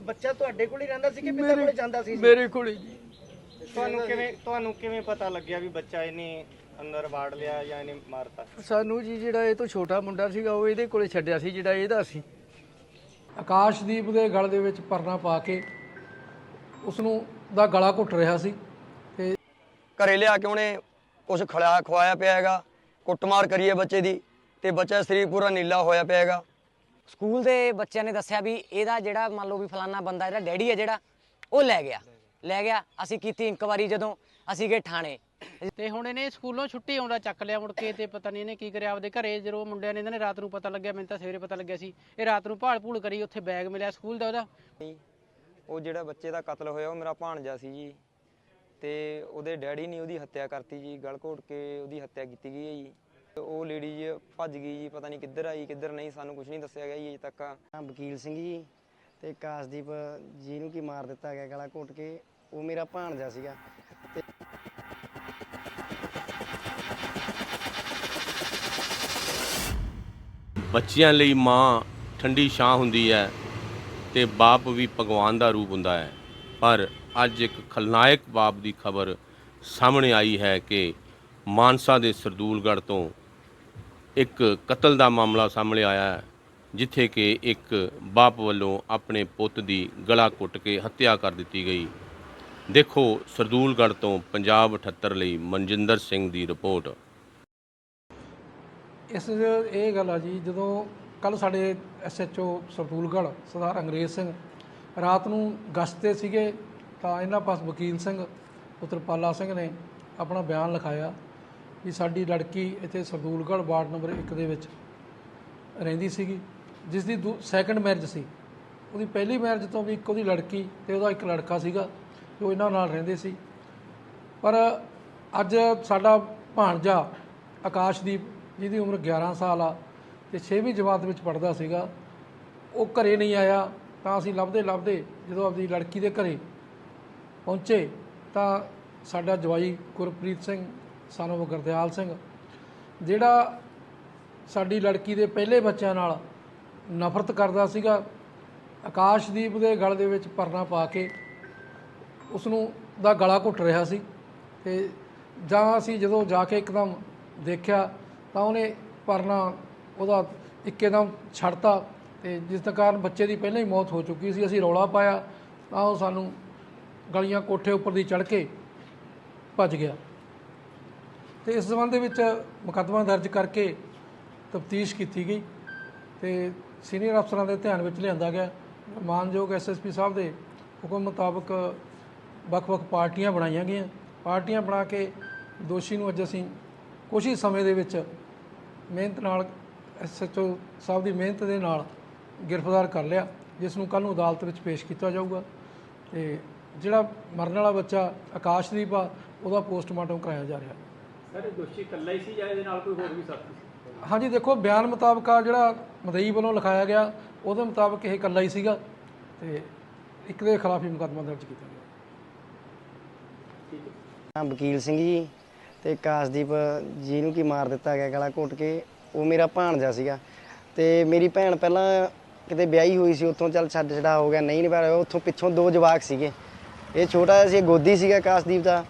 ਬੱਚਾ ਤੁਹਾਡੇ ਕੋਲ ਹੀ ਰਹਿੰਦਾ ਸੀ ਕਿ ਪਿਤਾ ਕੋਲ ਜਾਂਦਾ ਸੀ? ਮੇਰੇ ਕੋਲੇ ਜੀ। ਤੁਹਾਨੂੰ ਕਿਵੇਂ ਤੁਹਾਨੂੰ ਕਿਵੇਂ ਪਤਾ ਲੱਗਿਆ ਵੀ ਬੱਚਾ ਇਹਨੇ ਅੰਦਰ ਵਾੜ ਲਿਆ ਜਾਂ ਇਹਨੇ ਮਾਰਤਾ? ਸਾਨੂੰ ਜੀ ਜਿਹੜਾ ਇਹ ਤੋਂ ਛੋਟਾ ਮੁੰਡਾ ਸੀਗਾ ਉਹ ਇਹਦੇ ਕੋਲੇ ਛੱਡਿਆ ਸੀ ਜਿਹੜਾ ਇਹਦਾ ਸੀ। ਆਕਾਸ਼ਦੀਪ ਦੇ ਗਲ ਦੇ ਵਿੱਚ ਪਰਨਾ ਪਾ ਕੇ ਉਸ ਨੂੰ ਦਾ ਗਲਾ ਘੁੱਟ ਰਿਹਾ ਸੀ ਤੇ ਘਰੇ ਲਿਆ ਕੇ ਉਹਨੇ ਕੁਝ ਖਿਲਾਇਆ ਖਵਾਇਆ ਪਿਆ ਹੈਗਾ ਕੁੱਟਮਾਰ ਕਰੀਏ ਬੱਚੇ ਦੀ ਤੇ ਬੱਚਾ ਸਰੀਰ ਪੂਰਾ ਨੀਲਾ ਹੋਇਆ ਪਿਆ ਹੈਗਾ। ਸਕੂਲ ਦੇ ਬੱਚਿਆਂ ਨੇ ਦੱਸਿਆ ਵੀ ਇਹਦਾ ਜਿਹੜਾ ਮੰਨ ਲਓ ਵੀ ਫਲਾਨਾ ਬੰਦਾ ਇਹਦਾ ਡੈਡੀ ਹੈ ਜਿਹੜਾ ਉਹ ਲੈ ਗਿਆ। ਲੈ ਗਿਆ ਅਸੀਂ ਕੀਤੀ ਇਨਕੁਆਰੀ ਜਦੋਂ ਅਸੀਂ ਗਏ ਥਾਣੇ। ਤੇ ਹੁਣ ਇਹਨੇ ਸਕੂਲੋਂ ਛੁੱਟੀ ਆਉਂਦਾ ਚੱਕ ਲਿਆ ਮੁੜ ਕੇ ਤੇ ਪਤਾ ਨਹੀਂ ਇਹਨੇ ਕੀ ਕਰਿਆ ਆਪਦੇ ਘਰੇ। ਜਦੋਂ ਮੁੰਡਿਆਂ ਨੇ ਇਹਨਾਂ ਨੇ ਰਾਤ ਨੂੰ ਪਤਾ ਲੱਗਿਆ ਮੈਨੂੰ ਤਾਂ ਸਵੇਰੇ ਪਤਾ ਲੱਗਿਆ ਸੀ। ਇਹ ਰਾਤ ਨੂੰ ਭਾਲ ਭੂਲ ਕਰੀ ਉੱਥੇ ਬੈਗ ਮਿਲਿਆ ਸਕੂਲ ਦਾ ਉਹਦਾ। ਉਹ ਜਿਹੜਾ ਬੱਚੇ ਦਾ ਕਤਲ ਹੋਇਆ ਉਹ ਮੇਰਾ ਭਾਣਜਾ ਸੀ ਜੀ। ਤੇ ਉਹਦੇ ਡੈਡੀ ਨੇ ਉਹਦੀ ਹੱਤਿਆ ਕਰਤੀ ਜੀ ਗਲ ਘੋਟ ਕੇ ਉਹਦੀ ਹੱਤਿਆ ਕੀਤੀ ਗਈ ਹੈ ਜੀ। ਤੇ ਉਹ ਲੇਡੀ ਜੀ ਭੱਜ ਗਈ ਜੀ ਪਤਾ ਨਹੀਂ ਕਿੱਧਰ ਆਈ ਕਿੱਧਰ ਨਹੀਂ ਸਾਨੂੰ ਕੁਝ ਨਹੀਂ ਦੱਸਿਆ ਗਿਆ ਜੀ ਅਜੇ ਤੱਕ। ਵਕੀਲ ਸਿੰਘ ਜੀ ਤੇ ਕਾਸਦੀਪ ਜੀ ਨੂੰ ਕੀ ਮਾਰ ਦਿੱਤਾ ਗਿਆ ਗਲਾ ਘੋਟ ਕੇ। ਉਹ ਮੇਰਾ ਭਾਣਜਾ ਸੀਗਾ। ਤੇ ਬੱਚਿਆਂ ਲਈ ਮਾਂ ਠੰਡੀ ਛਾਂ ਹੁੰਦੀ ਹੈ ਤੇ ਬਾਪ ਵੀ ਭਗਵਾਨ ਦਾ ਰੂਪ ਹੁੰਦਾ ਹੈ। ਪਰ ਅੱਜ ਇੱਕ ਖਲਨਾਇਕ ਬਾਪ ਦੀ ਖਬਰ ਸਾਹਮਣੇ ਆਈ ਹੈ ਕਿ ਮਾਨਸਾ ਦੇ ਸਰਦੂਲਗੜ੍ਹ ਤੋਂ ਇੱਕ ਕਤਲ ਦਾ ਮਾਮਲਾ ਸਾਹਮਣੇ ਆਇਆ ਹੈ, ਜਿੱਥੇ ਕਿ ਇੱਕ ਬਾਪ ਵੱਲੋਂ ਆਪਣੇ ਪੁੱਤ ਦੀ ਗਲਾ ਕੁੱਟ ਕੇ ਹੱਤਿਆ ਕਰ ਦਿੱਤੀ ਗਈ। ਦੇਖੋ ਸਰਦੂਲਗੜ੍ਹ ਤੋਂ ਪੰਜਾਬ 78 ਲਈ ਮਨਜਿੰਦਰ ਸਿੰਘ ਦੀ ਰਿਪੋਰਟ। ਇਸ ਇਹ ਗੱਲ ਆ ਜੀ, ਜਦੋਂ ਕੱਲ ਸਾਡੇ ਐਸਐਚਓ ਸਰਦੂਲਗੜ੍ਹ ਸਰਦਾਰ ਅੰਗਰੇਜ਼ ਸਿੰਘ ਰਾਤ ਨੂੰ ਗਸ਼ਤ ਤੇ ਸੀਗੇ, ਤਾਂ ਇਹਨਾਂ ਪਾਸ ਵਕੀਲ ਸਿੰਘ, ਪੁੱਤਰ ਸਿੰਘ ਨੇ ਆਪਣਾ ਬਿਆਨ ਲਿਖਾਇਆ। ਵੀ ਸਾਡੀ ਲੜਕੀ ਇੱਥੇ ਸਰਦੂਲਗੜ੍ਹ ਵਾਰਡ ਨੰਬਰ 1 ਦੇ ਵਿੱਚ ਰਹਿੰਦੀ ਸੀਗੀ ਜਿਸ ਦੀ ਸੈਕੰਡ ਮੈਰਿਜ ਸੀ। ਉਹਦੀ ਪਹਿਲੀ ਮੈਰਿਜ ਤੋਂ ਵੀ ਇੱਕ ਉਹਦੀ ਲੜਕੀ ਤੇ ਉਹਦਾ ਇੱਕ ਲੜਕਾ ਸੀਗਾ, ਜੋ ਇਹਨਾਂ ਨਾਲ ਰਹਿੰਦੇ ਸੀ। ਪਰ ਅੱਜ ਸਾਡਾ ਭਾਣਜਾ ਆਕਾਸ਼ਦੀਪ, ਜਿਹਦੀ ਉਮਰ 11 ਸਾਲ ਆ ਤੇ 6ਵੀਂ ਜਮਾਤ ਵਿੱਚ ਪੜਦਾ ਸੀਗਾ, ਉਹ ਘਰੇ ਨਹੀਂ ਆਇਆ, ਤਾਂ ਅਸੀਂ ਲੱਭਦੇ ਲੱਭਦੇ ਜਦੋਂ ਆਪਦੀ ਲੜਕੀ ਦੇ ਘਰੇ ਪਹੁੰਚੇ, ਤਾਂ ਸਾਡਾ ਜਵਾਈ ਗੁਰਪ੍ਰੀਤ ਸਿੰਘ ਸਾਨੂੰ ਗੁਰਦਿਆਲ ਸਿੰਘ, ਜਿਹੜਾ ਸਾਡੀ ਲੜਕੀ ਦੇ ਪਹਿਲੇ ਬੱਚਿਆਂ ਨਾਲ ਨਫ਼ਰਤ ਕਰਦਾ ਸੀਗਾ, ਆਕਾਸ਼ਦੀਪ ਦੇ ਗਲ ਦੇ ਵਿੱਚ ਪਰਨਾ ਪਾ ਕੇ ਉਸ ਨੂੰ ਦਾ ਗਲਾ ਘੁੱਟ ਰਿਹਾ ਸੀ ਤੇ ਜਾਂ ਅਸੀਂ ਜਦੋਂ ਜਾ ਕੇ ਇੱਕਦਮ ਦੇਖਿਆ ਤਾਂ ਉਹਨੇ ਪਰਨਾ ਉਹਦਾ ਇੱਕਦਮ ਛੱਡਤਾ ਤੇ ਜਿਸ ਦੇ ਕਾਰਨ ਬੱਚੇ ਦੀ ਪਹਿਲਾਂ ਹੀ ਮੌਤ ਹੋ ਚੁੱਕੀ ਸੀ, ਅਸੀਂ ਰੌਲਾ ਪਾਇਆ ਤਾਂ ਉਹ ਸਾਨੂੰ ਗਲੀਆਂ ਕੋਠੇ ਉੱਪਰ ਦੀ ਚੜ੍ਹ ਕੇ ਭੱਜ ਗਿਆ। ਤੇ ਇਸ ਸੰਬੰਧ ਦੇ ਵਿੱਚ ਮੁਕੱਦਮਾ ਦਰਜ ਕਰਕੇ ਤਫਤੀਸ਼ ਕੀਤੀ ਗਈ ਤੇ ਸੀਨੀਅਰ ਅਫਸਰਾਂ ਦੇ ਧਿਆਨ ਵਿੱਚ ਲਿਆਂਦਾ ਗਿਆ। ਮਾਨਯੋਗ ਐਸਐਸਪੀ ਸਾਹਿਬ ਦੇ ਹੁਕਮ ਮੁਤਾਬਕ ਵੱਖ-ਵੱਖ ਪਾਰਟੀਆਂ ਬਣਾਈਆਂ ਗਈਆਂ। ਪਾਰਟੀਆਂ ਬਣਾ ਕੇ ਦੋਸ਼ੀ ਨੂੰ ਅੱਜ ਅਸੀਂ ਕੁਝ ਹੀ ਸਮੇਂ ਦੇ ਵਿੱਚ ਮਿਹਨਤ ਨਾਲ ਐਸਐਚਓ ਸਾਹਿਬ ਦੀ ਮਿਹਨਤ ਦੇ ਨਾਲ ਗ੍ਰਿਫਤਾਰ ਕਰ ਲਿਆ, ਜਿਸ ਨੂੰ ਕੱਲ ਨੂੰ ਅਦਾਲਤ ਵਿੱਚ ਪੇਸ਼ ਕੀਤਾ ਜਾਊਗਾ। ਤੇ ਜਿਹੜਾ ਮਰਨ ਵਾਲਾ ਬੱਚਾ ਆਕਾਸ਼ਦੀਪ ਆ, ਉਹਦਾ ਪੋਸਟਮਾਰਟਮ ਕਰਾਇਆ ਜਾ ਰਿਹਾ। ਸਰ ਦੋਸ਼ੀ ਇਕੱਲਾ ਹੀ ਸੀ ਜਾਂ ਇਹਦੇ ਨਾਲ ਕੋਈ ਹੋਰ ਵੀ ਸਾਥੀ ਸੀ? ਹਾਂਜੀ ਦੇਖੋ ਬਿਆਨ ਮੁਤਾਬਕ ਆ ਜਿਹੜਾ ਮਦਈ ਵੱਲੋਂ ਲਿਖਾਇਆ ਗਿਆ ਉਹਦੇ ਮੁਤਾਬਕ ਇਹ ਇਕੱਲਾ ਹੀ ਸੀਗਾ ਤੇ ਇੱਕ ਦੇ ਖਿਲਾਫ ਹੀ ਮੁਕੱਦਮਾ ਦਰਜ ਕੀਤਾ ਗਿਆ। ਨਾਮ ਵਕੀਲ ਸਿੰਘ ਜੀ ਤੇ ਕਾਸਦੀਪ ਜੀ ਨੂੰ ਕੀ ਮਾਰ ਦਿੱਤਾ ਗਿਆ ਗਲਾ ਘੋਟ ਕੇ ਉਹ ਮੇਰਾ ਭਾਣਜਾ ਸੀਗਾ। ਤੇ ਮੇਰੀ ਭੈਣ ਪਹਿਲਾਂ ਕਿਤੇ ਵਿਆਹੀ ਹੋਈ ਸੀ ਉੱਥੋਂ ਚੱਲ ਛੱਡ ਛੜਾ ਹੋ ਗਿਆ ਨਹੀਂ ਨਿਭਾ ਉੱਥੋਂ ਪਿੱਛੋਂ ਦੋ ਜਵਾਕ ਸੀਗੇ। ਇਹ ਛੋਟਾ ਜਿਹਾ ਸੀ ਗੋਦੀ ਸੀਗਾ ਕਾਸਦੀਪ ਦਾ।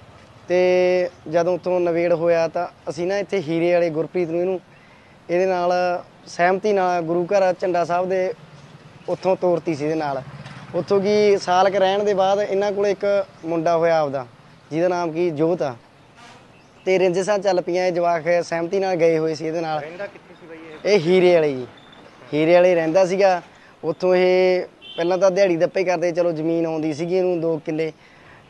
ਤੇ ਜਦੋਂ ਉੱਥੋਂ ਨਵੇੜ ਹੋਇਆ ਤਾਂ ਅਸੀਂ ਨਾ ਇੱਥੇ ਹੀਰੇ ਵਾਲੇ ਗੁਰਪ੍ਰੀਤ ਨੂੰ ਇਹਨੂੰ ਇਹਦੇ ਨਾਲ ਸਹਿਮਤੀ ਨਾਲ ਗੁਰੂ ਘਰ ਝੰਡਾ ਸਾਹਿਬ ਦੇ ਉੱਥੋਂ ਤੋਰਤੀ ਸੀ ਇਹਦੇ ਨਾਲ। ਉੱਥੋਂ ਕੀ ਸਾਲ ਕ ਰਹਿਣ ਦੇ ਬਾਅਦ ਇਹਨਾਂ ਕੋਲ ਇੱਕ ਮੁੰਡਾ ਹੋਇਆ ਆਪਦਾ ਜਿਹਦਾ ਨਾਮ ਕੀ ਜੋਤ ਆ। ਤੇ ਰੰਜਸਾਂ ਚੱਲ ਪਈਆਂ ਇਹ ਜਵਾਕ ਸਹਿਮਤੀ ਨਾਲ ਗਏ ਹੋਏ ਸੀ ਇਹਦੇ ਨਾਲ। ਰਹਿੰਦਾ ਕਿੱਥੇ ਸੀ ਬਾਈ ਇਹ? ਇਹ ਹੀਰੇ ਵਾਲੇ ਜੀ। ਹੀਰੇ ਵਾਲੇ ਰਹਿੰਦਾ ਸੀਗਾ। ਉੱਥੋਂ ਇਹ ਪਹਿਲਾਂ ਤਾਂ ਦਿਹਾੜੀ ਦੱਪੇ ਕਰਦੇ ਚਲੋ ਜ਼ਮੀਨ ਆਉਂਦੀ ਸੀਗੀ ਇਹਨੂੰ 2 ਕਿੱਲੇ।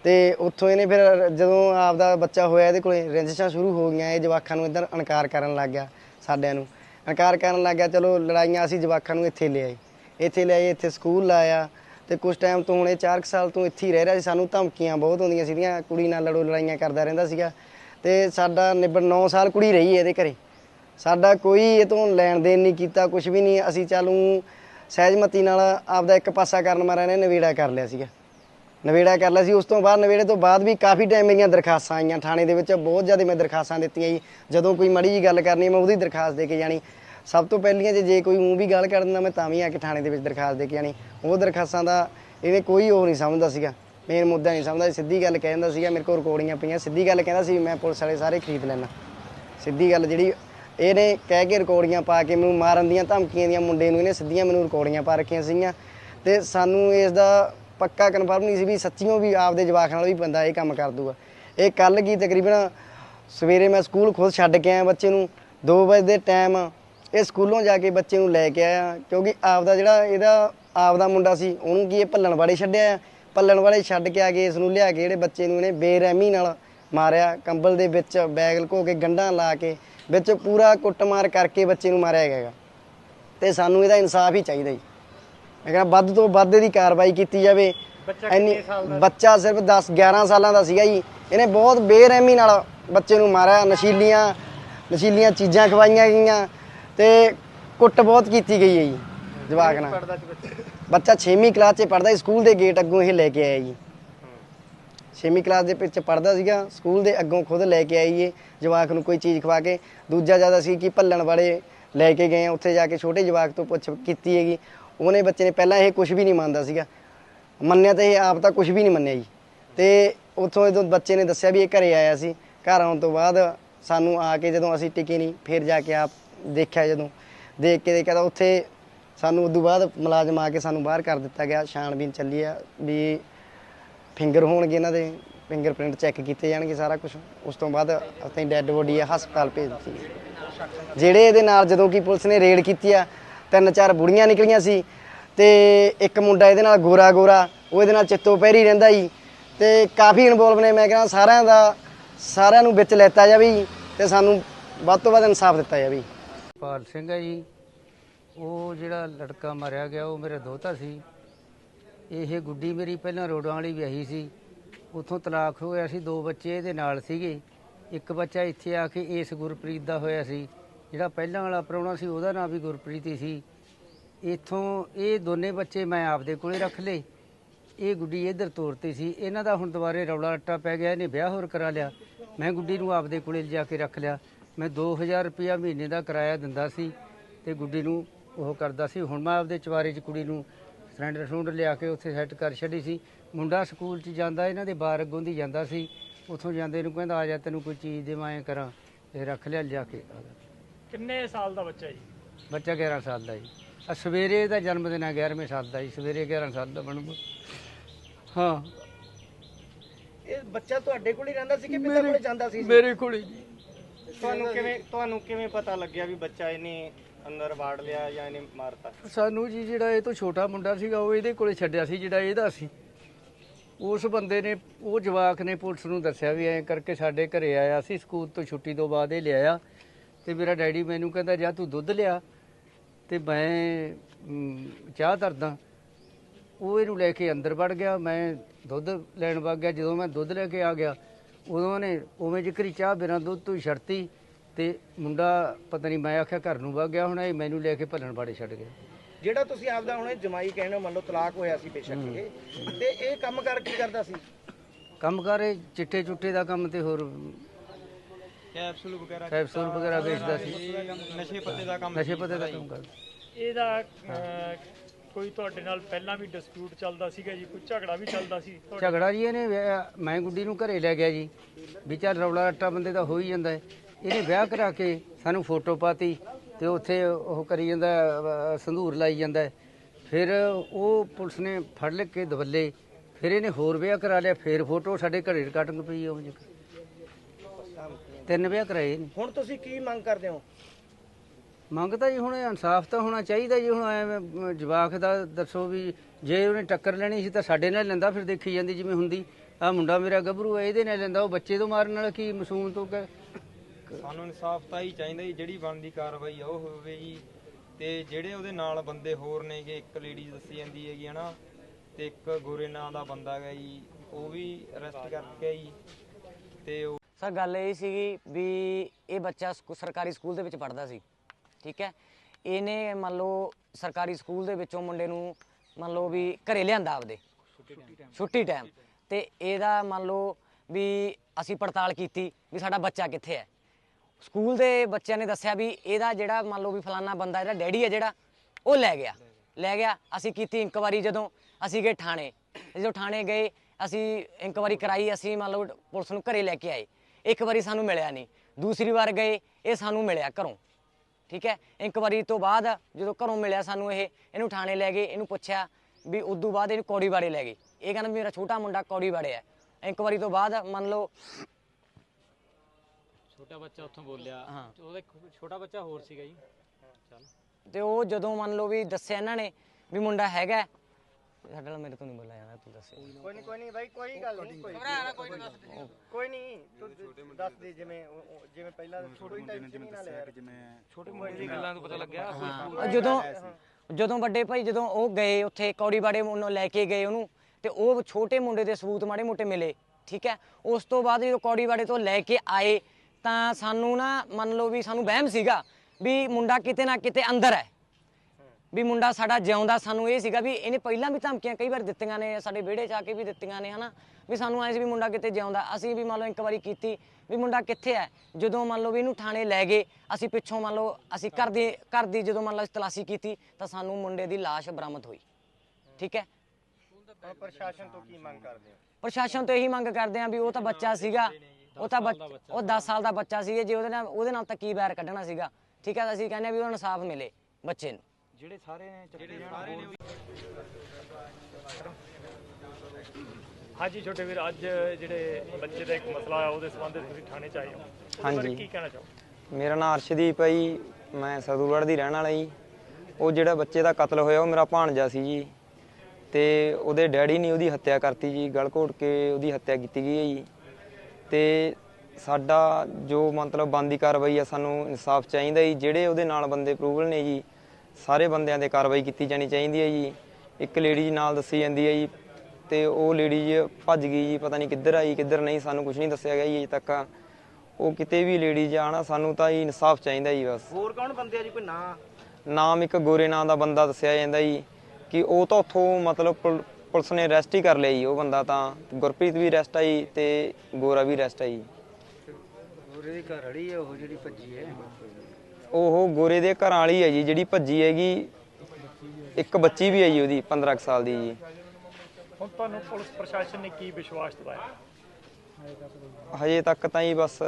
ਤੇ ਉੱਥੋਂ ਇਹਨੇ ਫਿਰ ਜਦੋਂ ਆਪਦਾ ਬੱਚਾ ਹੋਇਆ, ਇਹਦੇ ਕੋਲੇ ਰੰਜਿਸ਼ਾਂ ਸ਼ੁਰੂ ਹੋ ਗਈਆਂ, ਇਹ ਜਵਾਖਾਂ ਨੂੰ ਇੱਧਰ ਅਨਕਾਰ ਕਰਨ ਲੱਗ ਗਿਆ ਸਾਡਿਆਂ ਨੂੰ। ਅਨਕਾਰ ਕਰਨ ਲੱਗ ਗਿਆ, ਚਲੋ ਲੜਾਈਆਂ ਅਸੀਂ ਜਵਾਖਾਂ ਨੂੰ ਇੱਥੇ ਲਿਆਏ ਇੱਥੇ ਲਿਆਏ ਇੱਥੇ ਸਕੂਲ ਲਾਇਆ ਤੇ ਕੁਝ ਟਾਈਮ ਤੋਂ ਹੁਣ ਇਹ 4 ਸਾਲ ਤੋਂ ਇੱਥੇ ਹੀ ਰਹਿ ਰਿਹਾ ਸੀ। ਸਾਨੂੰ ਧਮਕੀਆਂ ਬਹੁਤ ਆਉਂਦੀਆਂ ਸੀਗੀਆਂ, ਕੁੜੀ ਨਾਲ ਲੜੋ ਲੜਾਈਆਂ ਕਰਦਾ ਰਹਿੰਦਾ ਸੀਗਾ ਤੇ ਸਾਡਾ ਨਿਬੜ 9 ਸਾਲ ਕੁੜੀ ਰਹੀ ਇਹਦੇ ਘਰੇ। ਸਾਡਾ ਕੋਈ ਇਹ ਤੋਂ ਲੈਣ ਦੇਣ ਨਹੀਂ ਕੀਤਾ ਕੁਝ ਵੀ ਨਹੀਂ। ਅਸੀਂ ਚਾਲੂ ਸਹਿਜਮਤੀ ਨਾਲ ਆਪਦਾ ਇੱਕ ਪਾਸਾ ਕਰਨ ਮਾਰਿਆ ਨੇ ਨਵੇੜਾ ਕਰ ਲਿਆ ਸੀਗਾ। ਨਵੇੜਾ ਕਰ ਲਿਆ ਸੀ। ਉਸ ਤੋਂ ਬਾਅਦ ਨਵੇੜੇ ਤੋਂ ਬਾਅਦ ਵੀ ਕਾਫੀ ਟਾਈਮ ਮੇਰੀਆਂ ਦਰਖਾਸਤਾਂ ਆਈਆਂ। ਥਾਣੇ ਦੇ ਵਿੱਚ ਬਹੁਤ ਜ਼ਿਆਦਾ ਮੈਂ ਦਰਖਾਸਤਾਂ ਦਿੱਤੀਆਂ ਜੀ। ਜਦੋਂ ਕੋਈ ਮੜੀ ਜੀ ਗੱਲ ਕਰਨੀ ਮੈਂ ਉਹਦੀ ਦਰਖਾਸਤ ਦੇ ਕੇ ਜਾਣੀ। ਸਭ ਤੋਂ ਪਹਿਲੀਆਂ ਜੇ ਜੇ ਕੋਈ ਮੂੰਹ ਵੀ ਗੱਲ ਕਰ ਦਿੰਦਾ, ਮੈਂ ਤਾਂ ਵੀ ਆ ਕੇ ਥਾਣੇ ਦੇ ਵਿੱਚ ਦਰਖਾਸਤ ਦੇ ਕੇ ਜਾਣੀ। ਉਹ ਦਰਖਾਸਤਾਂ ਦਾ ਇਹਨੇ ਕੋਈ ਉਹ ਨਹੀਂ ਸਮਝਦਾ ਸੀਗਾ। ਮੇਨ ਮੁੱਦਾ ਨਹੀਂ ਸਮਝਦਾ। ਸਿੱਧੀ ਗੱਲ ਕਹਿ ਦਿੰਦਾ ਸੀਗਾ, ਮੇਰੇ ਕੋਲ ਰਿਕਾਰਡਿੰਗਾਂ ਪਈਆਂ। ਸਿੱਧੀ ਗੱਲ ਕਹਿੰਦਾ ਸੀ, ਮੈਂ ਪੁਲਿਸ ਵਾਲੇ ਸਾਰੇ ਖਰੀਦ ਲੈਣਾ ਸਿੱਧੀ ਗੱਲ ਜਿਹੜੀ ਇਹਨੇ ਕਹਿ ਕੇ ਰਿਕਾਰਡਿੰਗਾਂ ਪਾ ਕੇ ਮੈਨੂੰ ਮਾਰਨ ਦੀਆਂ ਧਮਕੀਆਂ ਦੀਆਂ ਮੁੰਡੇ ਨੂੰ ਇਹਨੇ ਸਿੱਧੀਆਂ ਮੈਨੂੰ ਰਿਕਾਰਡਿੰਗਾਂ ਪਾ ਰੱਖੀਆਂ ਸੀਗੀਆਂ। ਤੇ ਸਾਨੂੰ ਇਸ ਦਾ ਪੱਕਾ ਕਨਫਰਮ ਨਹੀਂ ਸੀ ਵੀ ਸੱਚੀਓ ਵੀ ਆਪਦੇ ਜਵਾਕ ਨਾਲ ਵੀ ਬੰਦਾ ਇਹ ਕੰਮ ਕਰ ਦੂਗਾ। ਇਹ ਕੱਲ ਕੀ ਤਕਰੀਬਨ ਸਵੇਰੇ ਮੈਂ ਸਕੂਲ ਖੁਦ ਛੱਡ ਕੇ ਆਇਆ ਬੱਚੇ ਨੂੰ। 2 ਵਜੇ ਦੇ ਟਾਈਮ ਇਹ ਸਕੂਲੋਂ ਜਾ ਕੇ ਬੱਚੇ ਨੂੰ ਲੈ ਕੇ ਆਇਆ ਕਿਉਂਕਿ ਆਪਦਾ ਜਿਹੜਾ ਇਹਦਾ ਆਪਦਾ ਮੁੰਡਾ ਸੀ, ਉਹਨੂੰ ਕੀ ਇਹ ਭੱਲਣ ਵਾਲੇ ਛੱਡਿਆ ਆ? ਭੱਲਣ ਵਾਲੇ ਛੱਡ ਕੇ ਆ ਕੇ ਇਸ ਨੂੰ ਲਿਆ ਕੇ ਜਿਹੜੇ ਬੱਚੇ ਨੂੰ ਇਹਨੇ ਬੇਰਹਿਮੀ ਨਾਲ ਮਾਰਿਆ, ਕੰਬਲ ਦੇ ਵਿੱਚ ਬੈਗ ਲਕੋ ਕੇ ਗੰਢਾਂ ਲਾ ਕੇ, ਵਿੱਚ ਪੂਰਾ ਕੁੱਟਮਾਰ ਕਰਕੇ ਬੱਚੇ ਨੂੰ ਮਾਰਿਆ ਗਿਆ ਹੈਗਾ। ਤੇ ਸਾਨੂੰ ਇਹਦਾ ਇਨਸਾਫ ਹੀ ਚਾਹੀਦਾ ਜੀ। ਮੈਂ ਕਹਿੰਦਾ ਵੱਧ ਤੋਂ ਵੱਧ ਇਹਦੀ ਕਾਰਵਾਈ ਕੀਤੀ ਜਾਵੇ। ਇੰਨੀ ਬੱਚਾ ਸਿਰਫ 10 11 ਸਾਲਾਂ ਦਾ ਸੀਗਾ ਜੀ। ਇਹਨੇ ਬਹੁਤ ਬੇਰਹਿਮੀ ਨਾਲ ਬੱਚੇ ਨੂੰ ਮਾਰਿਆ ਨਸ਼ੀਲੀਆਂ ਨਸ਼ੀਲੀਆਂ ਚੀਜ਼ਾਂ ਖਵਾਈਆਂ ਗਈਆਂ ਤੇ ਕੁੱਟ ਬਹੁਤ ਕੀਤੀ ਗਈ ਹੈ ਜੀ ਜਵਾਕ ਨਾਲ। ਬੱਚਾ? 6ਵੀਂ ਕਲਾਸ 'ਚ ਪੜਦਾ ਸਕੂਲ ਦੇ ਗੇਟ ਅੱਗੋਂ ਇਹ ਲੈ ਕੇ ਆਇਆ ਜੀ। 6ਵੀਂ ਕਲਾਸ ਦੇ ਵਿੱਚ ਪੜਦਾ ਸੀਗਾ ਸਕੂਲ ਦੇ ਅੱਗੋਂ ਖੁਦ ਲੈ ਕੇ ਆਈ ਏ ਜਵਾਕ ਨੂੰ ਕੋਈ ਚੀਜ਼ ਖਵਾ ਕੇ। ਦੂਜਾ ਜ਼ਿਆਦਾ ਸੀ ਕਿ ਭੱਲਣ ਵਾਲੇ ਲੈ ਕੇ ਗਏ ਉੱਥੇ ਜਾ ਕੇ ਛੋਟੇ ਜਵਾਕ ਤੋਂ ਪੁੱਛ ਕੀਤੀ ਹੈਗੀ। ਉਹਨੇ ਬੱਚੇ ਨੇ ਪਹਿਲਾਂ ਇਹ ਕੁਝ ਵੀ ਨਹੀਂ ਮੰਨਦਾ ਸੀਗਾ। ਮੰਨਿਆ ਤਾਂ ਇਹ ਆਪ ਤਾਂ ਕੁਝ ਵੀ ਨਹੀਂ ਮੰਨਿਆ ਜੀ। ਤੇ ਉੱਥੋਂ ਜਦੋਂ ਬੱਚੇ ਨੇ ਦੱਸਿਆ ਵੀ ਇਹ ਘਰੇ ਆਇਆ ਸੀ, ਘਰ ਆਉਣ ਤੋਂ ਬਾਅਦ ਸਾਨੂੰ ਆ ਕੇ ਜਦੋਂ ਅਸੀਂ ਟਿਕੇ ਨਹੀਂ, ਫਿਰ ਜਾ ਕੇ ਆਪ ਦੇਖਿਆ ਜਦੋਂ। ਦੇਖ ਕੇ ਦੇਖਿਆ ਤਾਂ ਉੱਥੇ ਸਾਨੂੰ ਉਦੋਂ ਬਾਅਦ ਮੁਲਾਜ਼ਮ ਆ ਕੇ ਸਾਨੂੰ ਬਾਹਰ ਕਰ ਦਿੱਤਾ ਗਿਆ। ਛਾਣਬੀਨ ਚੱਲੀ ਆ ਵੀ ਫਿੰਗਰ ਹੋਣਗੇ ਇਹਨਾਂ ਦੇ, ਫਿੰਗਰਪ੍ਰਿੰਟ ਚੈੱਕ ਕੀਤੇ ਜਾਣਗੇ ਸਾਰਾ ਕੁਝ ਉਸ ਤੋਂ ਬਾਅਦ ਅਸੀਂ ਡੈੱਡ ਬੋਡੀ ਆ ਹਸਪਤਾਲ ਭੇਜ ਦਿੱਤੀ। ਜਿਹੜੇ ਇਹਦੇ ਨਾਲ ਜਦੋਂ ਕਿ ਪੁਲਿਸ ਨੇ ਰੇਡ ਕੀਤੀ ਆ ਤਿੰਨ ਚਾਰ ਬੁੜੀਆਂ ਨਿਕਲੀਆਂ ਸੀ ਤੇ ਇੱਕ ਮੁੰਡਾ ਇਹਦੇ ਨਾਲ ਗੋਰਾ ਗੋਰਾ ਉਹ ਇਹਦੇ ਨਾਲ ਚਿੱਤੋ ਪਹਿਰੀ ਰਹਿੰਦਾ ਜੀ ਤੇ ਕਾਫੀ ਇਨਵੋਲਵ ਨੇ, ਮੈਂ ਕਹਿੰਦਾ ਸਾਰਿਆਂ ਦਾ, ਸਾਰਿਆਂ ਨੂੰ ਵਿੱਚ ਲੈਤਾ ਜਾਵੇ ਜੀ ਤੇ ਸਾਨੂੰ ਵੱਧ ਤੋਂ ਵੱਧ ਇਨਸਾਫ ਦਿੱਤਾ ਜਾਵੇ ਜੀ। ਪਾਲ ਸਿੰਘ ਹੈ ਜੀ, ਉਹ ਜਿਹੜਾ ਲੜਕਾ ਮਾਰਿਆ ਗਿਆ, ਉਹ ਮੇਰਾ ਦੋਤਾ ਸੀ। ਇਹ ਗੁੱਡੀ ਮੇਰੀ ਪਹਿਲਾਂ ਰੋਡਾਂ ਵਾਲੀ ਵਿਆਹੀ ਸੀ। ਉੱਥੋਂ ਤਲਾਕ ਹੋਇਆ ਸੀ, ਦੋ ਬੱਚੇ ਇਹਦੇ ਨਾਲ ਸੀਗੇ। ਇੱਕ ਬੱਚਾ ਇੱਥੇ ਆ ਕੇ ਇਸ ਗੁਰਪ੍ਰੀਤ ਦਾ ਹੋਇਆ ਸੀ। ਜਿਹੜਾ ਪਹਿਲਾਂ ਵਾਲਾ ਪ੍ਰਾਹੁਣਾ ਸੀ, ਉਹਦਾ ਨਾਂ ਵੀ ਗੁਰਪ੍ਰੀਤ ਹੀ ਸੀ। ਇੱਥੋਂ ਇਹ ਦੋਨੇ ਬੱਚੇ ਮੈਂ ਆਪਦੇ ਕੋਲੇ ਰੱਖ ਲਏ। ਇਹ ਗੁੱਡੀ ਇੱਧਰ ਤੋਰਤੀ ਸੀ। ਇਹਨਾਂ ਦਾ ਹੁਣ ਦੁਬਾਰੇ ਰੌਲਾ ਅੱਟਾ ਪੈ ਗਿਆ, ਇਹਨੇ ਵਿਆਹ ਹੋਰ ਕਰਾ ਲਿਆ। ਮੈਂ ਗੁੱਡੀ ਨੂੰ ਆਪਦੇ ਕੋਲੇ ਲਿਜਾ ਕੇ ਰੱਖ ਲਿਆ। ਮੈਂ 2000 ਰੁਪਇਆ ਮਹੀਨੇ ਦਾ ਕਿਰਾਇਆ ਦਿੰਦਾ ਸੀ ਤੇ ਗੁੱਡੀ ਨੂੰ ਉਹ ਕਰਦਾ ਸੀ। ਹੁਣ ਮੈਂ ਆਪਦੇ ਚਵਾਰੇ 'ਚ ਕੁੜੀ ਨੂੰ ਸਿਲੰਡਰ ਸਿਲੰਡਰ ਲਿਆ ਕੇ ਉੱਥੇ ਸੈੱਟ ਕਰ ਛੱਡੀ ਸੀ। ਮੁੰਡਾ ਸਕੂਲ 'ਚ ਜਾਂਦਾ, ਇਹਨਾਂ ਦੇ ਬਾਹਰ ਅੱਗੋਂ ਦੀ ਜਾਂਦਾ ਸੀ। ਉੱਥੋਂ ਜਾਂਦੇ ਨੂੰ ਕਹਿੰਦਾ, ਆ ਜਾ ਤੈਨੂੰ ਕੋਈ ਚੀਜ਼ ਦੇ ਮੈਂ ਕਰਾਂ। ਇਹ ਰੱਖ ਲਿਆ ਲਿਆ ਕੇ। ਕਿੰਨੇ ਸਾਲ ਦਾ ਬੱਚਾ ਜੀ? ਬੱਚਾ 11 ਸਾਲ ਦਾ ਜੀ। ਆ ਸਵੇਰੇ ਦਾ ਜਨਮ ਦਿਨ ਹੈ 11ਵੇਂ ਸਾਲ ਦਾ ਜੀ। ਸਵੇਰੇ 11 ਸਾਲ ਦਾ ਬਣੂਗਾ। ਹਾਂ। ਇਹ ਬੱਚਾ ਤੁਹਾਡੇ ਕੋਲ ਹੀ ਰਹਿੰਦਾ ਸੀ ਕਿ ਪਿਤਾ ਕੋਲੇ ਜਾਂਦਾ ਸੀ ਜੀ? ਮੇਰੇ ਕੋਲ ਹੀ ਜੀ। ਤੁਹਾਨੂੰ ਕਿਵੇਂ ਤੁਹਾਨੂੰ ਕਿਵੇਂ ਪਤਾ ਲੱਗਿਆ ਵੀ ਬੱਚਾ ਇਹਨੇ ਅੰਦਰ ਵਾੜ ਲਿਆ ਜਾਂ ਇਹਨੇ ਮਾਰਤਾ? ਸਾਨੂੰ ਜੀ ਜਿਹੜਾ ਇਹ ਤੋਂ ਛੋਟਾ ਮੁੰਡਾ ਸੀਗਾ ਉਹ ਇਹਦੇ ਕੋਲੇ ਛੱਡਿਆ ਸੀ ਜਿਹੜਾ ਇਹਦਾ ਸੀ। ਉਸ ਬੰਦੇ ਨੇ ਉਹ ਜਵਾਕ ਨੇ ਪੁਲਿਸ ਨੂੰ ਦੱਸਿਆ ਵੀ ਐਂ ਕਰਕੇ ਸਾਡੇ ਘਰੇ ਆਇਆ ਸੀ ਸਕੂਲ ਤੋਂ ਛੁੱਟੀ ਤੋਂ ਬਾਅਦ ਇਹ ਲਿਆਇਆ। ਤੇ ਮੇਰਾ ਡੈਡੀ ਮੈਨੂੰ ਕਹਿੰਦਾ ਜਾ ਤੂੰ ਦੁੱਧ ਲਿਆ ਤੇ ਮੈਂ ਚਾਹ ਧਰਦਾ। ਉਹ ਇਹਨੂੰ ਲੈ ਕੇ ਅੰਦਰ ਵੜ ਗਿਆ। ਮੈਂ ਦੁੱਧ ਲੈਣ ਵਗ ਗਿਆ। ਜਦੋਂ ਮੈਂ ਦੁੱਧ ਲੈ ਕੇ ਆ ਗਿਆ ਉਦੋਂ ਨੇ ਉਵੇਂ ਜਿਕਰੀ ਚਾਹ ਬਿਨਾਂ ਦੁੱਧ ਤੋਂ ਹੀ ਛੱਡਤੀ ਤੇ ਮੁੰਡਾ ਪਤਾ ਨਹੀਂ ਮੈਂ ਆਖਿਆ ਘਰ ਨੂੰ ਵਗ ਗਿਆ ਹੁਣ ਇਹ ਮੈਨੂੰ ਲੈ ਕੇ ਭੱਲਣ ਬਾੜੇ ਛੱਡ ਗਿਆ। ਜਿਹੜਾ ਤੁਸੀਂ ਆਪਦਾ ਹੁਣ ਜਮਾਈ ਕਹਿੰਦੇ ਹੋ ਮੰਨ ਲਓ ਤਲਾਕ ਹੋਇਆ ਸੀ ਬੇਸ਼ੱਕ ਇਹ ਤੇ ਇਹ ਕੰਮ ਕਰ ਕੀ ਕਰਦਾ ਸੀ? ਕੰਮ ਕਰੇ ਚਿੱਟੇ ਚੁੱਟੇ ਦਾ ਕੰਮ ਤੇ ਹੋਰ ਕੈਪਸੂਲ ਵਗੈਰਾ ਕੈਪਸੂਲ ਵਗੈਰਾ ਵੇਚਦਾ ਸੀ। ਨਸ਼ੇ ਪੱਤੇ ਦਾ ਕੰਮ ਨਸ਼ੇ ਪਤੇ ਦਾ ਕੰਮ ਕਰਦਾ। ਇਹਦਾ ਕੋਈ ਤੁਹਾਡੇ ਨਾਲ ਪਹਿਲਾਂ ਵੀ ਡਿਸਪਿਊਟ ਚੱਲਦਾ ਸੀਗਾ ਜੀ? ਕੋਈ ਝਗੜਾ ਵੀ ਚੱਲਦਾ ਸੀ ਤੁਹਾਡੇ- ਝਗੜਾ ਜੀ ਇਹਨੇ ਵਿਆਹ- ਮੈਂ ਗੁੱਡੀ ਨੂੰ ਘਰੇ ਲੈ ਗਿਆ ਜੀ। ਵੀ ਚੱਲ ਰੌਲਾ ਰੱਟਾ ਬੰਦੇ ਦਾ ਹੋ ਹੀ ਜਾਂਦਾ ਹੈ। ਇਹਨੇ ਵਿਆਹ ਕਰਾ ਕੇ ਸਾਨੂੰ ਫੋਟੋ ਪਾਤੀ ਤੇ ਉੱਥੇ ਉਹ ਕਰੀ ਜਾਂਦਾ ਅਹ, ਸੰਧੂਰ ਲਾਈ ਜਾਂਦਾ ਹੈ। ਫਿਰ ਉਹ ਪੁਲਿਸ ਨੇ ਫੜ ਲੈ ਕੇ ਦਵੱਲੇ। ਫਿਰ ਇਹਨੇ ਹੋਰ ਵਿਆਹ ਕਰਾ ਲਿਆ ਫਿਰ ਫੋਟੋ ਸਾਡੇ ਘਰੇ ਰਿਕਾਰਡਿੰਗ ਪਈ ਉਹ ਜੀ ਤਿੰਨ ਵਿਆਹ ਕਰਾਏ ਨੇ। ਹੁਣ ਤੁਸੀਂ ਕੀ ਮੰਗ ਕਰਦੇ ਹੋ? ਮੰਗ ਤਾਂ ਜੀ ਹੁਣ ਇਨਸਾਫ ਤਾਂ ਹੋਣਾ ਚਾਹੀਦਾ ਜੀ। ਹੁਣ ਐਵੇਂ ਜਵਾਕ ਦਾ ਦੱਸੋ ਵੀ ਜੇ ਉਹਨੇ ਟੱਕਰ ਲੈਣੀ ਸੀ ਤਾਂ ਸਾਡੇ ਨਾਲ ਲੈਂਦਾ ਫਿਰ ਦੇਖੀ ਜਾਂਦੀ ਜਿਵੇਂ ਹੁੰਦੀ। ਆ ਮੁੰਡਾ ਮੇਰਾ ਗੱਭਰੂ ਹੈ ਇਹਦੇ ਨਾਲ ਲੈਂਦਾ ਉਹ ਬੱਚੇ ਤੋਂ ਮਾਰਨ ਨਾਲ ਕੀ ਮਾਸੂਮ ਤੋਂ ਕਹਿ- ਸਾਨੂੰ ਇਨਸਾਫ ਤਾਂ ਹੀ ਚਾਹੀਦਾ ਜੀ ਜਿਹੜੀ ਬਣਦੀ ਕਾਰਵਾਈ ਆ ਉਹ ਹੋਵੇ ਜੀ। ਤੇ ਜਿਹੜੇ ਉਹਦੇ ਨਾਲ ਬੰਦੇ ਹੋਰ ਨੇਗੇ ਇੱਕ ਲੇਡੀ ਦੱਸੀ ਜਾਂਦੀ ਹੈਗੀ ਹਨਾ। ਤੇ ਇੱਕ ਗੋਰੇ ਨਾਂ ਦਾ ਬੰਦਾ ਹੈਗਾ ਜੀ ਉਹ ਵੀ ਅਰੈਸਟ ਕਰਕੇ ਜੀ ਤੇ ਉਹ ਸਰ, ਗੱਲ ਇਹ ਸੀਗੀ ਵੀ ਇਹ ਬੱਚਾ ਸਕੂ- ਸਰਕਾਰੀ ਸਕੂਲ ਦੇ ਵਿੱਚ ਪੜ੍ਹਦਾ ਸੀ, ਠੀਕ ਹੈ? ਇਹਨੇ ਮੰਨ ਲਓ ਸਰਕਾਰੀ ਸਕੂਲ ਦੇ ਵਿੱਚੋਂ ਮੁੰਡੇ ਨੂੰ ਮੰਨ ਲਓ ਵੀ ਘਰੇ ਲਿਆਂਦਾ ਆਪਦੇ। ਛੁੱਟੀ ਟਾਈਮ ਤੇ ਇਹਦਾ ਮੰਨ ਲਓ ਵੀ ਅਸੀਂ ਪੜਤਾਲ ਕੀਤੀ ਵੀ ਸਾਡਾ ਬੱਚਾ ਕਿੱਥੇ ਹੈ। ਸਕੂਲ ਦੇ ਬੱਚਿਆਂ ਨੇ ਦੱਸਿਆ ਵੀ ਇਹਦਾ ਜਿਹੜਾ ਮੰਨ ਲਓ ਵੀ ਫਲਾਨਾ ਬੰਦਾ, ਇਹਦਾ ਡੈਡੀ ਹੈ ਜਿਹੜਾ, ਉਹ ਲੈ ਗਿਆ। ਲੈ ਗਿਆ। ਅਸੀਂ ਕੀਤੀ ਇਨਕੁਆਰੀ ਜਦੋਂ ਅਸੀਂ ਗਏ ਥਾਣੇ। ਜਦੋਂ ਥਾਣੇ ਗਏ, ਅਸੀਂ ਇਨਕੁਆਰੀ ਕਰਾਈ, ਅਸੀਂ ਮੰਨ ਲਓ ਪੁਲਿਸ ਨੂੰ ਘਰੇ ਲੈ ਕੇ ਆਏ। ਇੱਕ ਵਾਰੀ ਸਾਨੂੰ ਮਿਲਿਆ ਨਹੀਂ। ਦੂਸਰੀ ਵਾਰ ਗਏ ਇਹ ਸਾਨੂੰ ਮਿਲਿਆ ਘਰੋਂ। ਠੀਕ ਹੈ? ਇਨਕੁਆਰੀ ਤੋਂ ਬਾਅਦ ਜਦੋਂ ਘਰੋਂ ਮਿਲਿਆ ਸਾਨੂੰ ਇਹ ਇਹਨੂੰ ਥਾਣੇ ਲੈ ਗਏ ਇਹਨੂੰ ਪੁੱਛਿਆ ਵੀ ਉਦੋਂ ਬਾਅਦ ਇਹਨੂੰ ਕੌੜੀ ਬਾੜੇ ਲੈ ਗਏ। ਇਹ ਕਹਿੰਦਾ ਮੇਰਾ ਛੋਟਾ ਮੁੰਡਾ ਕੌੜੀ ਬਾੜੇ ਹੈ ਇਨਕੁਆਰੀ ਤੋਂ ਬਾਅਦ ਮੰਨ ਲਓ ਛੋਟਾ ਬੱਚਾ ਉੱਥੋਂ ਬੋਲਿਆ। ਹਾਂ। ਉਹਦਾ ਛੋਟਾ ਬੱਚਾ ਹੋਰ ਸੀਗਾ ਜੀ। ਚੱਲ। ਤੇ ਉਹ ਜਦੋਂ ਮੰਨ ਲਓ ਵੀ ਦੱਸਿਆ ਇਹਨਾਂ ਨੇ ਵੀ ਮੁੰਡਾ ਹੈਗਾ ਹੈ, ਸਾਡੇ ਨਾਲ ਮੇਰੇ ਤੋਂ ਨਹੀਂ ਬੋਲਿਆ ਜਾਂਦਾ ਤੂੰ ਦੱਸ। ਕੋਈ ਨਹੀਂ ਕੋਈ ਨਹੀਂ ਬਾਈ ਕੋਈ ਗੱਲ ਨਹੀਂ ਕੋਈ ਕੋਈ ਨਹੀਂ ਕੋਈ ਨਹੀਂ ਤੂੰ ਦੱਸ ਦੇ ਜਿਵੇਂ ਜਿਵੇਂ ਪਹਿਲਾਂ ਛੋਟੀ ਟਾਈਮ ਜਿਵੇਂ ਨਾ ਲਿਆ ਛੋਟੇ ਮੁੰਡੇ ਦੀ ਗੱਲਾਂ ਤੋਂ ਪਤਾ ਲੱਗਿਆ? ਹਾਂ। ਜਦੋਂ ਜਦੋਂ ਵੱਡੇ ਭਾਈ ਜਦੋਂ ਉਹ ਗਏ ਉੱਥੇ ਕੌੜੀਬਾੜੇ ਉਹਨੂੰ ਲੈ ਕੇ ਗਏ ਉਹਨੂੰ ਤੇ ਉਹ ਛੋਟੇ ਮੁੰਡੇ ਦੇ ਸਬੂਤ ਮਾੜੇ ਮੋਟੇ ਮਿਲੇ ਠੀਕ ਹੈ? ਉਸ ਤੋਂ ਬਾਅਦ ਜਦੋਂ ਕੌੜੀਬਾੜੇ ਤੋਂ ਲੈ ਕੇ ਆਏ ਤਾਂ ਸਾਨੂੰ ਨਾ ਮੰਨ ਲਓ ਵੀ ਸਾਨੂੰ ਵਹਿਮ ਸੀਗਾ ਵੀ ਮੁੰਡਾ ਕਿਤੇ ਨਾ ਕਿਤੇ ਅੰਦਰ ਹੈ। ਵੀ ਮੁੰਡਾ ਸਾਡਾ ਜਿਉਂਦਾ ਸਾਨੂੰ ਇਹ ਸੀਗਾ ਵੀ ਇਹਨੇ ਪਹਿਲਾਂ ਵੀ ਧਮਕੀਆਂ ਕਈ ਵਾਰ ਦਿੱਤੀਆਂ ਨੇ ਸਾਡੇ ਵਿਹੜੇ 'ਚ ਆ ਕੇ ਵੀ ਦਿੱਤੀਆਂ ਨੇ ਹਨਾ? ਵੀ ਸਾਨੂੰ ਐਂ ਸੀ ਵੀ ਮੁੰਡਾ ਕਿਤੇ ਜਿਉਂਦਾ। ਅਸੀਂ ਵੀ ਮੰਨ ਲਓ ਇੱਕ ਵਾਰੀ ਕੀਤੀ ਵੀ ਮੁੰਡਾ ਕਿੱਥੇ ਹੈ? ਜਦੋਂ ਮੰਨ ਲਓ ਵੀ ਇਹਨੂੰ ਥਾਣੇ ਲੈ ਗਏ ਅਸੀਂ ਪਿੱਛੋਂ ਮੰਨ ਲਓ ਅਸੀਂ ਘਰ ਦੀ ਘਰ ਦੀ ਜਦੋਂ ਮੰਨ ਲਓ ਤਲਾਸ਼ੀ ਕੀਤੀ ਤਾਂ ਸਾਨੂੰ ਮੁੰਡੇ ਦੀ ਲਾਸ਼ ਬਰਾਮਦ ਹੋਈ। ਠੀਕ ਹੈ? ਹੁਣ ਪ੍ਰਸ਼ਾਸਨ ਤੋਂ ਕੀ ਮੰਗ ਕਰਦੇ ਹੋ? ਪ੍ਰਸ਼ਾਸਨ ਤੋਂ ਇਹੀ ਮੰਗ ਕਰਦੇ ਆਂ ਵੀ ਉਹ ਤਾਂ ਬੱਚਾ ਸੀਗਾ ਉਹ ਤਾਂ ਉਹ 10 ਸਾਲ ਦਾ ਬੱਚਾ ਸੀ ਜੇ ਉਹਦੇ ਨਾਲ ਉਹਦੇ ਨਾਲ ਤਾਂ ਕੀ ਬੈਰ ਕੱਢਣਾ ਸੀਗਾ? ਠੀਕ ਹੈ ਅਸੀਂ ਕਹਿੰਦੇ ਆ ਵੀ ਉਹਨੂੰ ਇਨਸਾਫ ਮਿਲੇ ਬੱਚੇ ਨੂੰ। ਜਿਹੜੇ ਸਾਰੇ ਨੇ ਚੱਕੇ ਜਾਣ ਹਾਂਜੀ ਛੋਟੇ ਵੀਰ ਅੱਜ ਜਿਹੜੇ ਬੱਚੇ ਦਾ ਇੱਕ ਮਸਲਾ ਆ ਉਹਦੇ ਸੰਬੰਧ ਵਿੱਚ ਤੁਸੀਂ ਥਾਣੇ ਚ ਆਏ ਹੋ। ਹਾਂਜੀ। ਕੀ ਕਹਿਣਾ ਚਾਹੋ ਮੇਰਾ ਨਾਮ ਅਰਸ਼ਦੀਪ ਹੈ ਜੀ ਮੈਂ ਸਦੂਗੜ੍ਹ ਦੀ ਰਹਿਣ ਵਾਲਾ ਜੀ। ਉਹ ਜਿਹੜਾ ਬੱਚੇ ਦਾ ਕਤਲ ਹੋਇਆ ਉਹ ਮੇਰਾ ਭਾਣਜਾ ਸੀ ਜੀ। ਤੇ ਉਹਦੇ ਡੈਡੀ ਨੇ ਉਹਦੀ ਹੱਤਿਆ ਕਰਤੀ ਜੀ ਗਲ ਘੋਟ ਕੇ ਉਹਦੀ ਹੱਤਿਆ ਕੀਤੀ ਗਈ ਹੈ ਜੀ। ਤੇ ਸਾਡਾ ਜੋ ਮਤਲਬ ਬੰਦੀ ਕਾਰਵਾਈ ਆ ਸਾਨੂੰ ਇਨਸਾਫ ਚਾਹੀਦਾ ਜੀ। ਜਿਹੜੇ ਉਹਦੇ ਨਾਲ ਬੰਦੇ ਅਪਰੂਵਲ ਨੇ ਜੀ ਸਾਰੇ ਬੰਦਿਆਂ ਤੇ ਕਾਰਵਾਈ ਕੀਤੀ ਜਾਣੀ ਚਾਹੀਦੀ ਹੈ ਜੀ। ਇੱਕ ਲੇਡੀ ਨਾਲ ਦੱਸੀ ਜਾਂਦੀ ਹੈ ਜੀ ਤੇ ਉਹ ਲੇਡੀ ਜੀ ਭੱਜ ਗਈ ਜੀ ਪਤਾ ਨਹੀਂ ਕਿੱਧਰ ਆਈ ਕਿੱਧਰ ਨਹੀਂ ਸਾਨੂੰ ਕੁਝ ਨਹੀਂ ਦੱਸਿਆ ਗਿਆ ਜੀ ਅਜੇ ਤੱਕ। ਉਹ ਕਿਤੇ ਵੀ ਲੇਡੀ ਜਾਣਾ ਸਾਨੂੰ ਤਾਂ ਜੀ ਇਨਸਾਫ ਚਾਹੀਦਾ ਜੀ ਬਸ। ਹੋਰ ਕੌਣ ਬੰਦੇ ਆ ਜੀ ਕੋਈ ਨਾਂ? ਨਾਮ ਇੱਕ ਗੋਰੇ ਨਾਂ ਦਾ ਬੰਦਾ ਦੱਸਿਆ ਜਾਂਦਾ ਜੀ ਕਿ ਉਹ ਤਾਂ ਉੱਥੋਂ ਮਤਲਬ ਪੁਲ- ਪੁਲਿਸ ਨੇ ਅਰੈਸਟ ਹੀ ਕਰ ਲਿਆ ਜੀ ਉਹ ਬੰਦਾ ਤਾਂ। ਗੁਰਪ੍ਰੀਤ ਵੀ ਅਰੈਸਟ ਆ ਜੀ ਤੇ ਗੋਰਾ ਵੀ ਅਰੈਸਟ ਆ ਜੀ ਗੋਰੇ ਦੀ ਘਰ ਵਾਲੀ ਹੈ ਉਹ ਜਿਹੜੀ ਭੱਜੀ ਹੈ। ਉਹ ਗੋਰੇ ਦੇ ਘਰਾਂ ਵਾਲੀ ਹੈ ਜੀ ਜਿਹੜੀ ਭੱਜੀ ਹੈਗੀ। ਇੱਕ ਬੱਚੀ ਵੀ ਹੈ ਜੀ ਉਹਦੀ 15 ਕੁ ਸਾਲ ਦੀ ਜੀ। ਹੁਣ ਤੁਹਾਨੂੰ ਪੁਲਿਸ ਪ੍ਰਸ਼ਾਸਨ ਨੇ ਕੀ ਵਿਸ਼ਵਾਸ ਦਿਵਾਇਆ? ਹਜੇ ਤੱਕ ਤਾਂ ਜੀ ਬਸ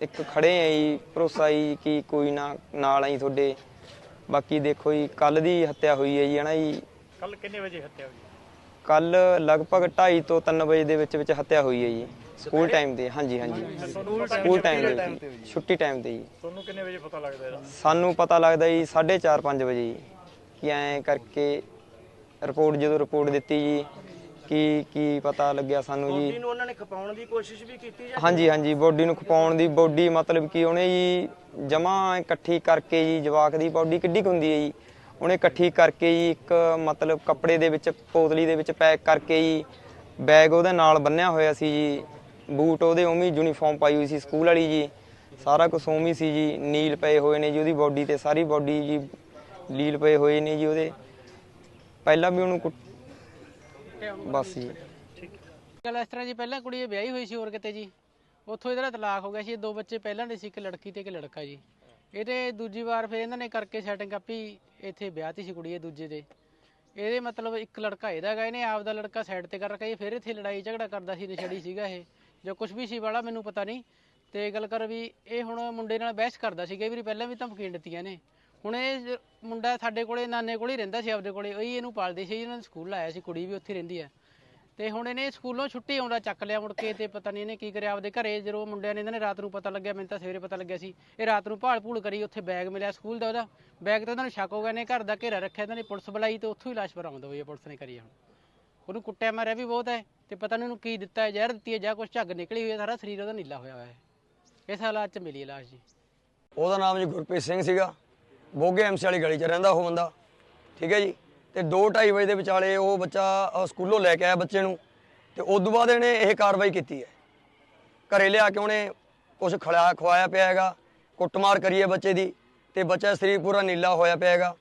ਇੱਕ ਖੜੇ ਆ ਜੀ ਭਰੋਸਾ ਜੀ ਕਿ ਕੋਈ ਨਾ ਨਾਲ ਆਈ ਤੁਹਾਡੇ। ਬਾਕੀ ਦੇਖੋ ਜੀ ਕੱਲ ਦੀ ਹੱਤਿਆ ਹੋਈ ਹੈ ਜੀ ਹਨਾ ਜੀ। ਕੱਲ ਕਿੰਨੇ ਵਜੇ ਹੱਤਿਆ ਹੋਈ? ਕੱਲ ਲਗਭਗ 2:30 ਤੋਂ 3 ਵਜੇ ਦੇ ਵਿੱਚ ਵਿੱਚ ਹੱਤਿਆ ਹੋਈ ਹੈ ਜੀ। ਸਕੂਲ ਟਾਈਮ ਤੇ ਹਾਂਜੀ ਹਾਂਜੀ। ਸਕੂਲ ਟਾਈਮ ਦੇ ਛੁੱਟੀ ਟਾਈਮ ਤੇ ਜੀ। ਤੁਹਾਨੂੰ ਕਿੰਨੇ ਵਜੇ ਪਤਾ ਲੱਗਦਾ ਇਹਦਾ? ਸਾਨੂੰ ਪਤਾ ਲੱਗਦਾ ਜੀ 4:30 5 ਵਜੇ ਜੀ। ਕਿ ਐਂ ਕਰਕੇ ਰਿਪੋਰਟ ਜਦੋਂ ਰਿਪੋਰਟ ਦਿੱਤੀ ਜੀ ਕੀ ਕੀ ਪਤਾ ਲੱਗਿਆ ਸਾਨੂੰ ਜੀ। ਬੋਡੀ ਨੂੰ ਉਹਨਾਂ ਨੇ ਖਪਾਉਣ ਦੀ ਕੋਸ਼ਿਸ਼ ਵੀ ਕੀਤੀ ਜਾਂ ਹਾਂਜੀ ਹਾਂਜੀ ਬੋਡੀ ਨੂੰ ਖਪਾਉਣ ਦੀ ਬੋਡੀ ਮਤਲਬ ਕਿ ਉਹਨੇ ਜੀ ਜਮਾ ਇਕੱਠੀ ਕਰਕੇ ਜੀ ਜਵਾਕ ਦੀ ਬੋਡੀ ਕਿੱਡੀ ਕੁ ਹੁੰਦੀ ਹੈ ਜੀ। ਉਹਨੇ ਇਕੱਠੀ ਕਰਕੇ ਜੀ ਇੱਕ ਮਤਲਬ ਕੱਪੜੇ ਦੇ ਵਿੱਚ ਪੋਤਲੀ ਦੇ ਵਿੱਚ ਪੈਕ ਕਰਕੇ ਜੀ ਬੈਗ ਉਹਦੇ ਨਾਲ ਬੰਨਿਆ ਹੋਇਆ ਸੀ ਜੀ। ਬੂਟ ਉਹਦੇ ਉਵੇਂ ਯੂਨੀਫਾਰਮ ਪਾਈ ਹੋਈ ਸੀ, ਸਕੂਲ ਵਾਲੀ ਜੀ। ਸਾਰਾ ਕੁਝ ਉਵੇਂ ਸੀ ਜੀ, ਨੀਲ ਪਏ ਹੋਏ ਨੇ ਜੀ ਉਹਦੀ ਬੋਡੀ ਤੇ, ਸਾਰੀ ਬੋਡੀ ਜੀ ਲੀਲ ਪਏ ਹੋਏ ਨੇ ਜੀ ਉਹਦੇ। ਪਹਿਲਾਂ ਵੀ ਉਹਨੂੰ ਕੁੱਟ- ਬਸ ਜੀ। ਗੱਲ ਇਸ ਤਰ੍ਹਾਂ ਜੀ, ਪਹਿਲਾਂ ਕੁੜੀ ਇਹ ਵਿਆਹੀ ਹੋਈ ਸੀ ਹੋਰ ਕਿਤੇ ਜੀ। ਉੱਥੋਂ ਇਹਦਾ ਤਲਾਕ ਹੋ ਗਿਆ ਸੀ, ਇਹ ਦੋ ਬੱਚੇ ਪਹਿਲਾਂ ਦੇ ਸੀ, ਇੱਕ ਲੜਕੀ ਤੇ ਇੱਕ ਲੜਕਾ ਜੀ। ਇਹਦੇ ਦੂਜੀ ਵਾਰ ਫਿਰ ਇਹਨਾਂ ਨੇ ਕਰਕੇ ਸੈਟਿੰਗ ਆਪੀ ਇੱਥੇ ਵਿਆਹਤੀ ਸੀ ਕੁੜੀ ਇਹ ਦੂਜੇ ਦੇ। ਇਹਦੇ ਮਤਲਬ ਇੱਕ ਲੜਕਾ ਇਹਦਾ ਹੈਗਾ, ਇਹਨੇ ਆਪਦਾ ਲੜਕਾ ਸਾਈਡ ਤੇ ਕਰ ਰੱਖਿਆ ਜੀ, ਫਿਰ ਇੱਥੇ ਲੜਾਈ ਝਗੜਾ ਕਰਦਾ ਸੀ, ਨਸ਼ੇੜੀ ਸੀਗਾ ਇਹ। ਜਾਂ ਕੁਝ ਵੀ ਸੀ ਵਾਲਾ, ਮੈਨੂੰ ਪਤਾ ਨਹੀਂ। ਤੇ ਗੱਲ ਕਰ ਵੀ ਇਹ ਹੁਣ ਮੁੰਡੇ ਨਾਲ ਬਹਿਸ ਕਰਦਾ ਸੀ ਕਈ ਵਾਰੀ ਪਹਿਲਾਂ ਵੀ ਧਮਕੀਆਂ ਦਿੱਤੀਆਂ ਨੇ। ਹੁਣ ਇਹ ਜ- ਮੁੰਡਾ ਸਾਡੇ ਕੋਲੇ, ਨਾਨੇ ਕੋਲੇ ਹੀ ਰਹਿੰਦਾ ਸੀ ਆਪਦੇ ਕੋਲੇ। ਉਹੀ ਇਹਨੂੰ ਪਾਲਦੇ ਸੀ, ਇਹਨਾਂ ਨੇ ਸਕੂਲ ਲਾਇਆ ਸੀ, ਕੁੜੀ ਵੀ ਉੱਥੇ ਰਹਿੰਦੀ ਹੈ ਤੇ ਹੁਣ ਇਹਨੇ ਸਕੂਲੋਂ ਛੁੱਟੀ ਆਉਂਦਾ, ਚੱਕ ਲਿਆ ਮੁੜ ਕੇ ਤੇ ਪਤਾ ਨਹੀਂ ਇਹਨੇ ਕੀ ਕਰਿਆ ਆਪਦੇ ਘਰੇ। ਜਦੋਂ ਮੁੰਡਿਆਂ ਨੇ ਇਹਨਾਂ ਨੇ ਰਾਤ ਨੂੰ ਪਤਾ ਲੱਗਿਆ, ਮੈਨੂੰ ਤਾਂ ਸਵੇਰੇ ਪਤਾ ਲੱਗਿਆ ਸੀ। ਇਹ ਰਾਤ ਨੂੰ ਭਾਲ ਭੂਲ ਕਰੀ, ਉੱਥੇ ਬੈਗ ਮਿਲਿਆ ਸਕੂਲ ਦਾ ਉਹਦਾ। ਬੈਗ ਤੇ ਉਹਨਾਂ ਨੂੰ ਸ਼ੱਕ ਹੋ ਗਿਆ ਨੇ ਘਰ ਦਾ ਘੇਰਾ ਰੱਖਿਆ, ਇਹਨਾਂ ਨੇ ਪੁਲਿਸ ਬੁਲਾਈ ਤੇ ਉੱਥੋਂ ਹੀ ਲਾਸ਼ ਬਰਾਮਦ ਹੋਈ ਹੈ ਪੁਲਿਸ ਨੇ ਕਰੀ ਆ ਹੁਣ। ਉਹਨੂੰ ਕੁੱਟਿਆ ਮਾਰਿਆ ਵੀ ਬਹੁਤ ਹੈ ਤੇ ਪਤਾ ਨਹੀਂ ਉਹਨੂੰ ਕੀ ਦਿੱਤਾ ਹੈ, ਜ਼ਹਿਰ ਦਿੱਤੀ ਹੈ, ਜਾਂ ਕੁਝ ਝੱਗ ਨਿਕਲੀ ਹੋਈ ਹੈ, ਸਾਰਾ ਸਰੀਰ ਉਹਦਾ ਨੀਲਾ ਹੋਇਆ ਹੋਇਆ ਹੈ। ਇਸ ਹਾਲਾਤ 'ਚ ਮਿਲੀ ਹੈ ਲਾਸ਼ ਜੀ। ਉਹਦਾ ਨਾਮ ਜੀ ਗੁਰਪ੍ਰੀਤ ਸਿੰਘ ਸੀਗਾ। ਬੋਗੇ ਐਮਸੀ ਵਾਲੀ ਗਲੀ 'ਚ ਰਹਿੰਦਾ ਉਹ ਬੰਦਾ। ਠੀਕ ਹੈ ਜੀ? ਤੇ 2:30 ਵਜੇ ਦੇ ਵਿਚਾਲੇ ਉਹ ਬੱਚਾ ਸਕੂਲੋਂ ਲੈ ਕੇ ਆਇਆ ਬੱਚੇ ਨੂੰ। ਤੇ ਉਸ ਤੋਂ ਬਾਅਦ ਇਹਨੇ ਇਹ ਕਾਰਵਾਈ ਕੀਤੀ ਹੈ। ਘਰੇ ਲਿਆ ਕੇ ਉਹਨੇ ਕੁਝ ਖਿਲਾਇਆ ਖਵਾਇਆ ਪਿਆ ਹੈਗਾ। ਕੁੱਟਮਾਰ ਕਰੀਏ ਬੱਚੇ ਦੀ। ਤੇ ਬੱਚਾ ਸਰੀਰ ਪੂਰਾ ਨੀਲਾ ਹੋਇਆ ਪਿਆ ਹੈਗਾ।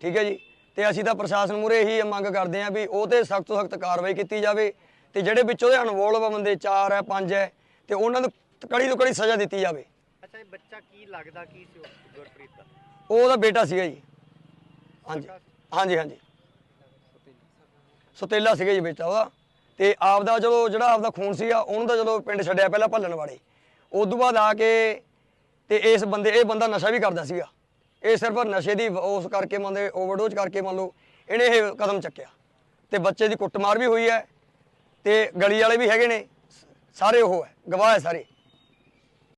ਠੀਕ ਹੈ ਜੀ? ਤੇ ਅਸੀਂ ਤਾਂ ਪ੍ਰਸ਼ਾਸਨ ਮੂਰੇ ਇਹੀ ਮੰਗ ਕਰਦੇ ਹਾਂ ਵੀ ਉਹ ਤੇ ਸਖਤ ਤੋਂ ਸਖਤ ਕਾਰਵਾਈ ਕੀਤੀ ਜਾਵੇ ਤੇ ਜਿਹੜੇ ਵਿੱਚ ਉਹਦੇ ਅਨਵੋਲਵ ਬੰਦੇ 4 ਹੈ 5 ਹੈ ਤੇ ਉਹਨਾਂ ਨੂੰ ਕੜੀ ਤੋਂ ਕੜੀ ਸਜ਼ਾ ਦਿੱਤੀ ਜਾਵੇ। ਅੱਛਾ ਇਹ ਬੱਚਾ ਕੀ ਲੱਗਦਾ ਕੀ ਸੀ ਉਹ ਗੁਰਪ੍ਰੀਤ ਦਾ? ਉਹ ਉਹਦਾ ਬੇਟਾ ਸੀਗਾ ਜੀ। ਹਾਂਜੀ ਹਾਂਜੀ ਹਾਂਜੀ। ਸੁਤੇਲਾ ਸੀਗਾ ਜੀ ਬੇਟਾ ਉਹਦਾ। ਤੇ ਆਪਦਾ ਜਦੋਂ ਜਿਹੜਾ ਆਪਦਾ ਖੂਨ ਸੀਗਾ ਉਹਨੂੰ ਤਾਂ ਜਦੋਂ ਪਿੰਡ ਛੱਡਿਆ ਪਹਿਲਾਂ ਭੱਲਣ ਵਾਲੇ। ਉਸ ਤੋਂ ਬਾਅਦ ਆ ਕੇ ਤੇ ਇਸ ਬੰਦੇ ਇਹ ਬੰਦਾ ਨਸ਼ਾ ਵੀ ਕਰਦਾ ਸੀਗਾ। ਇਹ ਸਿਰਫ ਨਸ਼ੇ ਦੀ ਉਸ ਕਰਕੇ ਮੰਨ ਓਵਰਡੋਜ਼ ਕਰਕੇ ਮੰਨ ਲਓ, ਇਹਨੇ ਇਹ ਕਦਮ ਚੱਕਿਆ। ਤੇ ਬੱਚੇ ਦੀ ਕੁੱਟਮਾਰ ਵੀ ਹੋਈ ਹੈ ਤੇ ਗਲੀ ਵਾਲੇ ਵੀ ਹੈਗੇ ਨੇ ਸਾਰੇ ਉਹ ਹੈ, ਗਵਾਹ ਹੈ ਸਾਰੇ।